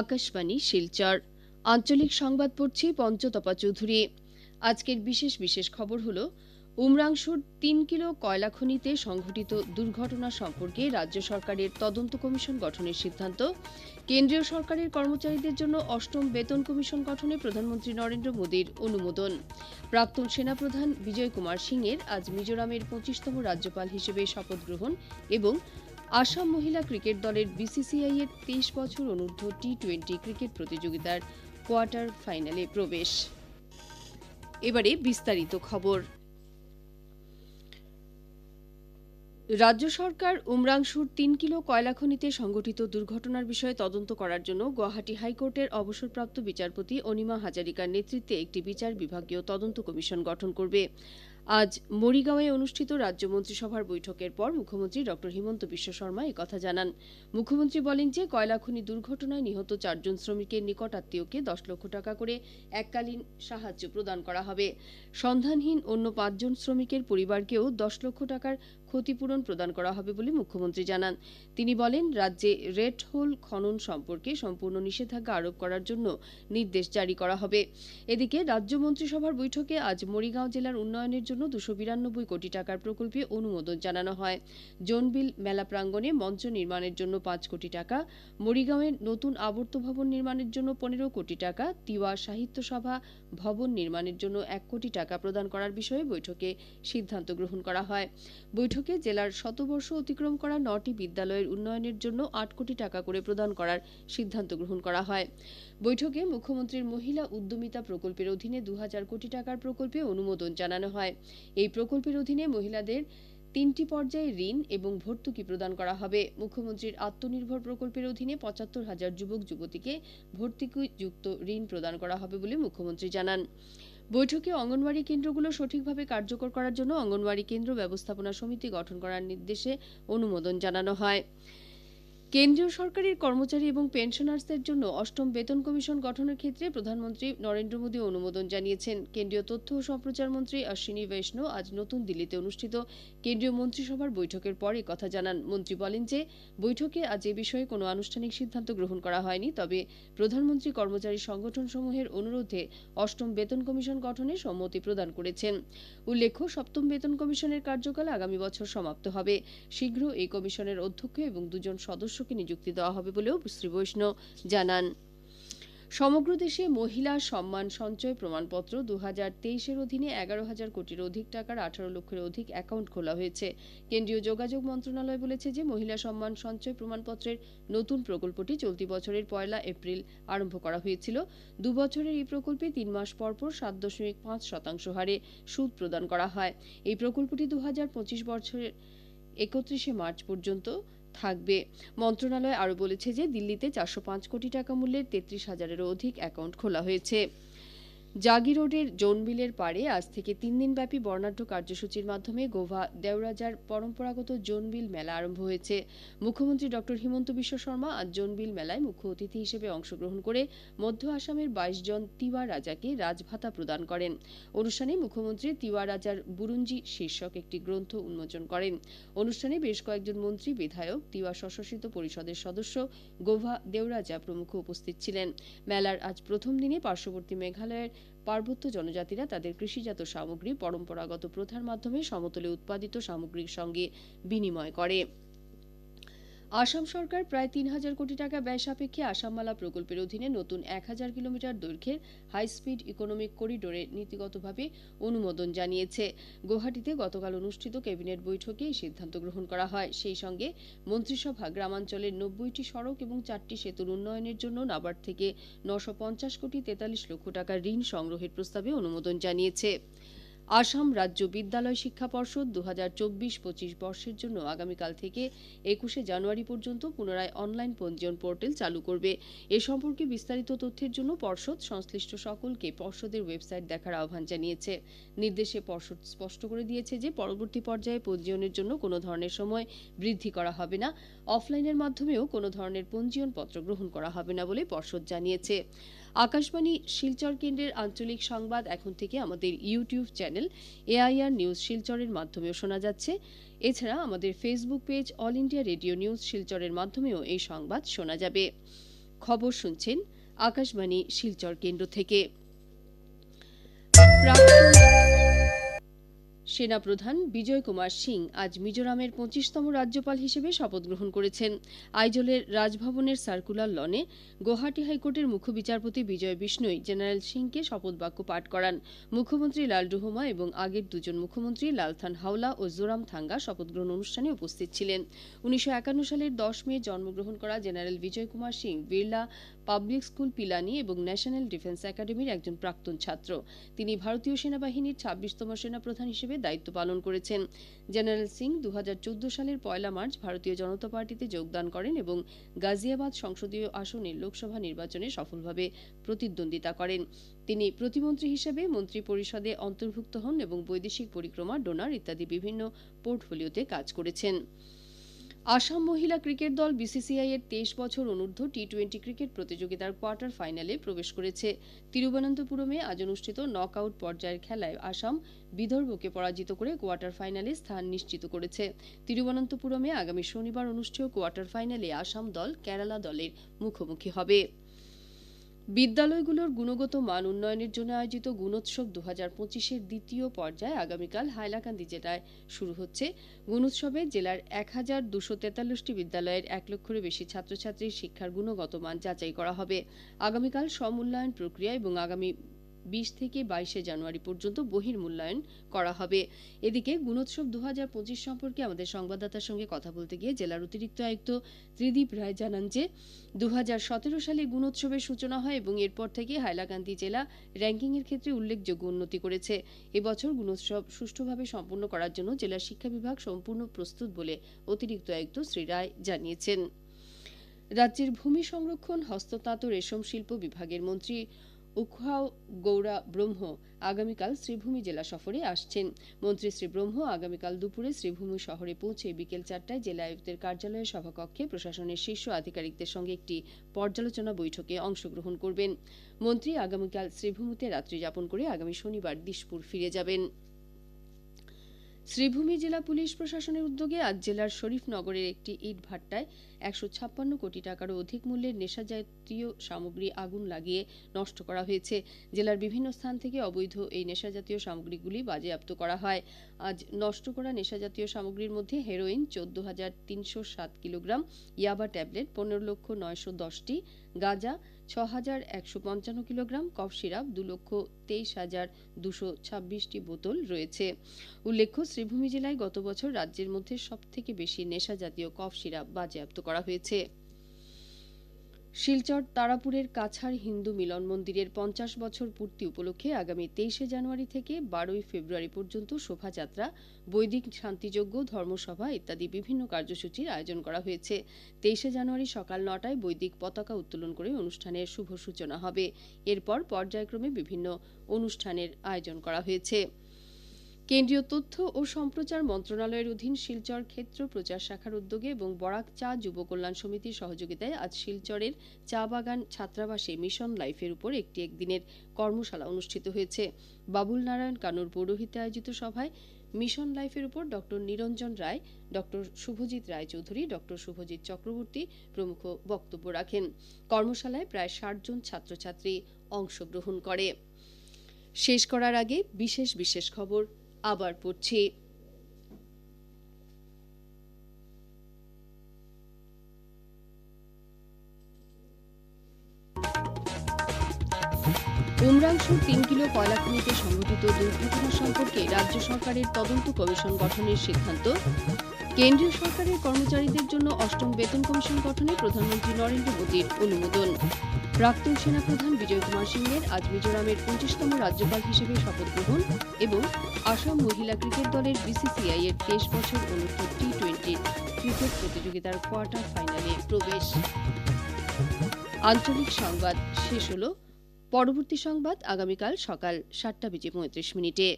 আকাশবাণী, শিলচর। আঞ্চলিক সংবাদ পড়ছি পঞ্চতপা চৌধুরী। আজকের বিশেষ বিশেষ খবর হল, উমরাংশুর তিন কিলো কয়লা খনিতে সংঘটিত দুর্ঘটনা সম্পর্কে রাজ্য সরকারের তদন্ত কমিশন গঠনের সিদ্ধান্ত। কেন্দ্রীয় সরকারের কর্মচারীদের জন্য অষ্টম বেতন কমিশন গঠনে প্রধানমন্ত্রী নরেন্দ্র মোদীর অনুমোদন। প্রাক্তন সেনাপ্রধান বিজয় কুমার সিংয়ের আজ মিজোরামের পঁচিশতম রাজ্যপাল হিসেবে শপথ গ্রহণ এবং আসাম মহিলা ক্রিকেট দলের বিসিসিআই এর তেইশ বছর অনূর্ধ্ব টি টোয়েন্টি ক্রিকেট প্রতিযোগিতার কোয়ার্টার ফাইনালে প্রবেশ। এবারে বিস্তারিত খবর। রাজ্য সরকার উমরাংশুর তিন কিলো কয়লা খনিতে সংঘটিত দুর্ঘটনার বিষয়ে তদন্ত করার জন্য গুয়াহাটি হাইকোর্টের অবসরপ্রাপ্ত বিচারপতি অনিমা হাজারিকার নেতৃত্বে একটি বিচার বিভাগীয় তদন্ত কমিশন গঠন করবে। আজ মরিগাঁওয়ে অনুষ্ঠিত রাজ্য মন্ত্রিসভার বৈঠকের পর মুখ্যমন্ত্রী ড হিমন্ত বিশ্ব শর্মা কথা জানান। মুখ্যমন্ত্রী বলেন যে কয়লা খনি দুর্ঘটনায় নিহত চারজন শ্রমিকের নিকট আত্মীয়কে দশ লক্ষ টাকা করে এককালীন সাহায্য প্রদান করা হবে। সন্ধানহীন অন্য পাঁচজন শ্রমিকের পরিবারকেও দশ লক্ষ টাকার ক্ষতিপূরণ প্রদান করা হবে বলে মুখ্যমন্ত্রী জানান। তিনি বলেন, রাজ্যে রেড হোল খনন সম্পর্কে সম্পূর্ণ নিষেধাজ্ঞা আরোপ করার জন্য নির্দেশ জারি করা হবে। এদিকে রাজ্য মন্ত্রিসভার বৈঠকে আজ মরিগাঁও জেলার উন্নয়নের জন্য দুশো বিরানব্বই কোটি টাকার প্রকল্পে অনুমোদন জানানো হয়। জোনবিল মেলা প্রাঙ্গণে মঞ্চ নির্মাণের জন্য পাঁচ কোটি টাকা মরিগাঁওয়ের নতুন আবর্ত ভবন নির্মাণের জন্য পনেরো কোটি টাকা, তিওয়া সাহিত্য সভা ভবন নির্মাণের জন্য এক কোটি টাকা প্রদান করার বিষয়ে বৈঠকে সিদ্ধান্ত গ্রহণ করা হয়। বৈঠকে জেলার শতবর্ষ অতিক্রম করা নটি বিদ্যালয়ের উন্নয়নের জন্য আট কোটি টাকা করে প্রদান করার সিদ্ধান্ত গ্রহণ করা হয়। বৈঠকে মুখ্যমন্ত্রীর মহিলা উদ্যমিতা প্রকল্পের অধীনে দু হাজার কোটি টাকার প্রকল্পে অনুমোদন জানানো হয়। এই প্রকল্পের অধীনে মহিলাদের তিনটি পর্যায়ে ঋণ এবং ভর্তুকি প্রদান করা হবে। মুখ্যমন্ত্রীর আত্মনির্ভর প্রকল্পের অধীনে পঁচাত্তর হাজার যুবক যুবতীকে ভর্তুকিযুক্ত ঋণ প্রদান করা হবে বলে মুখ্যমন্ত্রী জানান। বৈঠকে অঙ্গনওয়াড়ি কেন্দ্রগুলো সঠিকভাবে কার্যকর করার জন্য অঙ্গনওয়াড়ি কেন্দ্র ব্যবস্থাপনা সমিতি গঠন করার নির্দেশে অনুমোদন জানানো হয়। কেন্দ্রীয় সরকারের কর্মচারী এবং পেনশনার্সদের জন্য অষ্টম বেতন কমিশন গঠনের ক্ষেত্রে প্রধানমন্ত্রী নরেন্দ্র মোদী অনুমোদন জানিয়েছেন। কেন্দ্রীয় তথ্য ও সম্প্রচার মন্ত্রী অশ্বিনী বৈষ্ণব আজ নতুন দিল্লিতে অনুষ্ঠিত কেন্দ্রীয় মন্ত্রিসভার বৈঠকের পর কথা জানান। মন্ত্রী বলেন যে, বৈঠকে আজ এ বিষয়ে কোনো আনুষ্ঠানিক সিদ্ধান্ত গ্রহণ করা হয়নি, তবে প্রধানমন্ত্রী কর্মচারী সংগঠনসমূহের অনুরোধে অষ্টম বেতন কমিশন গঠনে সম্মতি প্রদান করেছেন। উল্লেখ্য, সপ্তম বেতন কমিশনের কার্যকাল আগামী বছর সমাপ্ত হবে। শীঘ্র এই কমিশনের অধ্যক্ষ এবং দুজন সদস্য সদস্যকে নিযুক্তি দেওয়া হবে বলেও শ্রী বৈষ্ণব জানান। সমগ্র দেশে মহিলা সম্মান সঞ্চয় প্রমাণপত্র দু হাজার তেইশের অধীনে এগারো হাজার কোটির অধিক টাকার আঠারো লক্ষের অধিক অ্যাকাউন্ট খোলা হয়েছে। কেন্দ্রীয় যোগাযোগ মন্ত্রণালয় বলেছে যে, মহিলা সম্মান সঞ্চয় প্রমাণপত্রের নতুন প্রকল্পটি চলতি বছরের পয়লা এপ্রিল আরম্ভ করা হয়েছিল। দু বছরের এই প্রকল্পে তিন মাস পরপর সাত দশমিক পাঁচ শতাংশ হারে সুদ প্রদান করা হয়। এই প্রকল্পটি দু হাজার পঁচিশ বছরের একত্রিশে মার্চ পর্যন্ত থাকবে। মন্ত্রণালয় আরও বলেছে যে দিল্লিতে চারশো পাঁচ কোটি টাকা মূল্যের তেত্রিশ হাজারেরও অধিক অ্যাকাউন্ট খোলা হয়েছে। জাগি রোডের জোনবিলের পাড়ে আজ থেকে তিন দিনব্যাপী বর্ণাঢ্য কার্যসূচির মাধ্যমে গোভা দেওরাজার পরম্পরাগত জোনবিল মেলা আরম্ভ হয়েছে। মুখ্যমন্ত্রী ড. হিমন্ত বিশ্ব শর্মা আজ জোনবিল মেলায় মুখ্য অতিথি হিসেবে অংশগ্রহণ করে মধ্য আসামের বাইশ জন তিওয়া রাজাকে রাজভাতা প্রদান করেন। অনুষ্ঠানে মুখ্যমন্ত্রী তিওয়া রাজার বুরুঞ্জি শীর্ষক একটি গ্রন্থ উন্মোচন করেন। অনুষ্ঠানে বেশ কয়েকজন মন্ত্রী, বিধায়ক, তিওয়া স্বশাসিত পরিষদের সদস্য, গোভা দেওরাজা প্রমুখ উপস্থিত ছিলেন। মেলার আজ প্রথম দিনে পার্শ্ববর্তী মেঘালয়ের পার্বত্য জনজাতিরা তাদের কৃষিজাত সামগ্রী পরম্পরাগত প্রথার মাধ্যমে সমতলে উৎপাদিত সামগ্রীর সঙ্গে বিনিময় করে। আসাম সরকার প্রায় তিন হাজার কোটি টাকা ব্যয় সাপেক্ষে আসামমালা প্রকল্পের অধীনে নতুন এক হাজার কিলোমিটার দৈর্ঘ্যের হাইস্পিড ইকোনমিক করিডোরে নীতিগতভাবে অনুমোদন জানিয়েছে। গুয়াহাটিতে গতকাল অনুষ্ঠিত ক্যাবিনেট বৈঠকে এই সিদ্ধান্ত গ্রহণ করা হয়। সেই সঙ্গে মন্ত্রিসভা গ্রামাঞ্চলের নব্বইটি সড়ক এবং চারটি সেতুর উন্নয়নের জন্য নাবার্ড থেকে নশো কোটি তেতাল্লিশ লক্ষ টাকার ঋণ সংগ্রহের প্রস্তাবে অনুমোদন জানিয়েছে। আসাম রাজ্য বিদ্যালয় শিক্ষা পর্ষদ দু হাজার চব্বিশ পঁচিশ বর্ষের জন্য আগামীকাল থেকে একুশে জানুয়ারি পর্যন্ত পুনরায় অনলাইন পঞ্জীয়ন পোর্টাল চালু করবে। এ সম্পর্কে বিস্তারিত তথ্যের জন্য পর্ষদ সংশ্লিষ্ট সকলকে পর্ষদের ওয়েবসাইট দেখার আহ্বান জানিয়েছে। নির্দেশে পর্ষদ স্পষ্ট করে দিয়েছে যে, পরবর্তী পর্যায়ে পঞ্জীয়নের জন্য কোনো ধরনের সময় বৃদ্ধি করা হবে না। অফলাইনের মাধ্যমেও কোনো ধরনের পঞ্জীয়ন পত্র গ্রহণ করা হবে না বলে পর্ষদ জানিয়েছে। আকাশবাণী শিলচর কেন্দ্রের আঞ্চলিক সংবাদ এখন থেকে আমাদের ইউটিউব চ্যানেল এআইআর নিউজ শিলচরের মাধ্যমেও শোনা যাচ্ছে। এছাড়া আমাদের Facebook page All India Radio News শিলচরের মাধ্যমেও এই সংবাদ শোনা যাবে। খবর শুনছেন আকাশবাণী শিলচর কেন্দ্র থেকে। সেনাপ্রধান বিজয় কুমার সিং আজ মিজোরামের পঁচিশতম রাজ্যপাল হিসেবে শপথ গ্রহণ করেছেন। আইজলের রাজভবনের সার্কুলার লনে গুয়াহাটি হাইকোর্টের মুখ্য বিচারপতি বিজয় বিষ্ণুই জেনারেল সিংকে শপথ বাক্য পাঠ করান। মুখ্যমন্ত্রী লালডুহোমা এবং আগের দুজন মুখ্যমন্ত্রী লালথান হাওলা ও জোরাম থাঙ্গা শপথ গ্রহণ অনুষ্ঠানে উপস্থিত ছিলেন। উনিশশো একান্ন সালের দশ মে জন্মগ্রহণ করা general Vijay Kumar Singh Birla public school Pilani এবং ন্যাশনাল ডিফেন্স একাডেমির একজন প্রাক্তন ছাত্র। তিনি ভারতীয় সেনাবাহিনীর ছাব্বিশতম সেনাপ্রধান হিসেবে দায়িত্ব পালন করেছেন। জেনারেল সিং দু হাজার চোদ্দ সালের পয়লা মার্চ ভারতীয় জনতা পার্টিতে যোগদান করেন এবং গাজিয়াবাদ সংসদীয় আসনে লোকসভা নির্বাচনে সফলভাবে প্রতিদ্বন্দ্বিতা করেন। তিনি প্রতিমন্ত্রী হিসেবে মন্ত্রী পরিষদে অন্তর্ভুক্ত হন এবং বৈদেশিক পরিক্রমা, ডোনার ইত্যাদি বিভিন্ন পোর্টফোলিওতে কাজ করেছেন। আসাম মহিলা ক্রিকেট দল বিসিসিআই এর তেইশ বছর অনূর্ধ্ব টি টোয়েন্টি ক্রিকেট প্রতিযোগিতার কোয়ার্টার ফাইনালে প্রবেশ করেছে। তিরুবনন্তপুরমে আজ অনুষ্ঠিত নক আউট পর্যায়ের খেলায় আসাম বিদর্ভকে পরাজিত করে কোয়ার্টার ফাইনালে স্থান নিশ্চিত করেছে। তিরুবনন্তপুরমে আগামী শনিবার অনুষ্ঠেয় কোয়ার্টার ফাইনালে আসাম দল কেরালা দলের মুখোমুখি হবে। বিদ্যালয়গুলোর গুণগত মান উন্নয়নের জন্য আয়োজিত গুণোৎসব দু হাজার পঁচিশের দ্বিতীয় পর্যায়ে আগামীকাল হাইলাকান্দি জেলায় শুরু হচ্ছে। গুণোৎসবে জেলার এক হাজার দুশো তেতাল্লিশটি বিদ্যালয়ের এক লক্ষের বেশি ছাত্রছাত্রীর শিক্ষার গুণগত মান যাচাই করা হবে। আগামীকাল সমূল্যায়ন প্রক্রিয়া এবং আগামী বিশ থেকে বাইশে জানুয়ারি পর্যন্ত বহির্মূল্যায়ন করা হবে। এদিকে গুণোৎসব দু হাজার পঁচিশ সম্পর্কে আমাদের সংবাদদাতার সঙ্গে কথা বলতে গিয়ে জেলার অতিরিক্ত আয়ুক্ত ত্রিদীপ রায় জানান যে দু সালে গুণোৎসবের সূচনা হয় এবং এরপর থেকে হাইলাকান্দি জেলা র্যাঙ্কিংয়ের ক্ষেত্রে উল্লেখযোগ্য উন্নতি করেছে। এবছর গুণোৎসব সুষ্ঠুভাবে সম্পন্ন করার জন্য জেলা শিক্ষা বিভাগ সম্পূর্ণ প্রস্তুত বলে অতিরিক্ত আয়ুক্ত শ্রী রায় জানিয়েছেন। রাজ্যের ভূমি সংরক্ষণ, হস্ততাঁত রেশম শিল্প বিভাগের মন্ত্রী উখাও গৌড়া ব্রহ্ম আগামীকাল শ্রীভূমি জেলা সফরে আসছেন। মন্ত্রী শ্রী ব্রহ্ম আগামীকাল দুপুরে শ্রীভূমি শহরে পৌঁছে বিকেল চারটায় জেলা আয়ুক্তের কার্যালয়ের সভাকক্ষে প্রশাসনের শীর্ষ আধিকারিকদের সঙ্গে একটি পর্যালোচনা বৈঠকে অংশগ্রহণ করবেন। মন্ত্রী আগামীকাল শ্রীভূমিতে রাত্রি যাপন করে আগামী শনিবার দিশপুর ফিরে যাবেন। শ্রীভূমি জেলা পুলিশ প্রশাসনের উদ্যোগে আজ জেলার শরীফনগরের একটি ইট ভাট্টায় একশো ছাপ্পান্ন কোটি টাকারও অধিক মূল্যের নেশাজাতীয় সামগ্রী আগুন লাগিয়ে নষ্ট করা হয়েছে। জেলার বিভিন্ন স্থান থেকে অবৈধ এই নেশাজাতীয় সামগ্রীগুলি বাজেয়াপ্ত করা হয়। আজ নষ্ট করা নেশাজাতীয় সামগ্রীর মধ্যে হেরোইন চোদ্দ হাজার তিনশো সাত কিলোগ্রাম, ইয়াবা ট্যাবলেট পনেরো লক্ষ নয়শো দশটি, গাঁজা ছ হাজার একশো পঞ্চান্ন কিলোগ্রাম কফ সিরাপ দু লক্ষ তেইশ হাজার দুশো ছাব্বিশটি বোতল রয়েছে। উল্লেখ্য, শ্রীভূমি জেলায় গত বছর রাজ্যের মধ্যে সবথেকে বেশি নেশাজাতীয় কফ সিরাপ বাজেয়াপ্ত করা হয়েছে। শিলচর তারাপুরের কাছাড় হিন্দু মিলন মন্দিরের পঞ্চাশ বছর পূর্তি উপলক্ষে আগামী তেইশে জানুয়ারি থেকে বারোই ফেব্রুয়ারি পর্যন্ত শোভাযাত্রা, বৈদিক শান্তিযজ্ঞ, ধর্মসভা ইত্যাদি বিভিন্ন কার্যসূচির আয়োজন করা হয়েছে। তেইশে জানুয়ারি সকাল নটায় বৈদিক পতাকা উত্তোলন করে অনুষ্ঠানের শুভ সূচনা হবে। এরপর পর্যায়ক্রমে বিভিন্ন অনুষ্ঠানের আয়োজন করা হয়েছে। কেন্দ্রীয় তথ্য ও সম্প্রচার মন্ত্রণালয়ের অধীন শিলচর ক্ষেত্র প্রচার শাখার উদ্যোগে এবং বরাক চা যুব কল্যাণ সমিতির সহযোগিতায় আজ শিলচরের চা বাগান ছাত্রাবাসে মিশন লাইফের উপর একটি একদিনের কর্মশালা অনুষ্ঠিত হয়েছে। বাবুল নারায়ণ কানুর পৌরোহিত্যে আয়োজিত সভায় মিশন লাইফের উপর doctor Niranjan Roy doctor Subhajit Roychowdhury doctor Subhajit Chakraborty প্রমুখ বক্তব্য রাখেন। কর্মশালায় প্রায় ষাট জন ছাত্রছাত্রী অংশগ্রহণ করে। শেষ করার আগে বিশেষ বিশেষ খবর। আবার পড়ছি। উমরাংশুর তিন কিলো কয়লা খনিতে সংঘটিত দুর্ঘটনা সম্পর্কে রাজ্য সরকারের তদন্ত কমিশন গঠনের সিদ্ধান্ত। কেন্দ্রীয় সরকারের কর্মচারীদের জন্য অষ্টম বেতন কমিশন গঠনে প্রধানমন্ত্রী নরেন্দ্র মোদীর অনুমোদন। প্রাক্তন সেনাপ্রধান বিজয় কুমার সিংয়ের আজ মিজোরামের পঁচিশতম রাজ্যপাল হিসেবে শপথ গ্রহণ এবং আসাম মহিলা ক্রিকেট দলের বিসিসিআই এর তেইশ বছর অনুষ্ঠ টি টোয়েন্টি ক্রিকেট প্রতিযোগিতার কোয়ার্টার ফাইনালে প্রবেশ। আঞ্চলিক সংবাদ শেষ হল। পরবর্তী সংবাদ আগামীকাল সকাল সাতটা বেজে পঁয়ত্রিশ মিনিটে।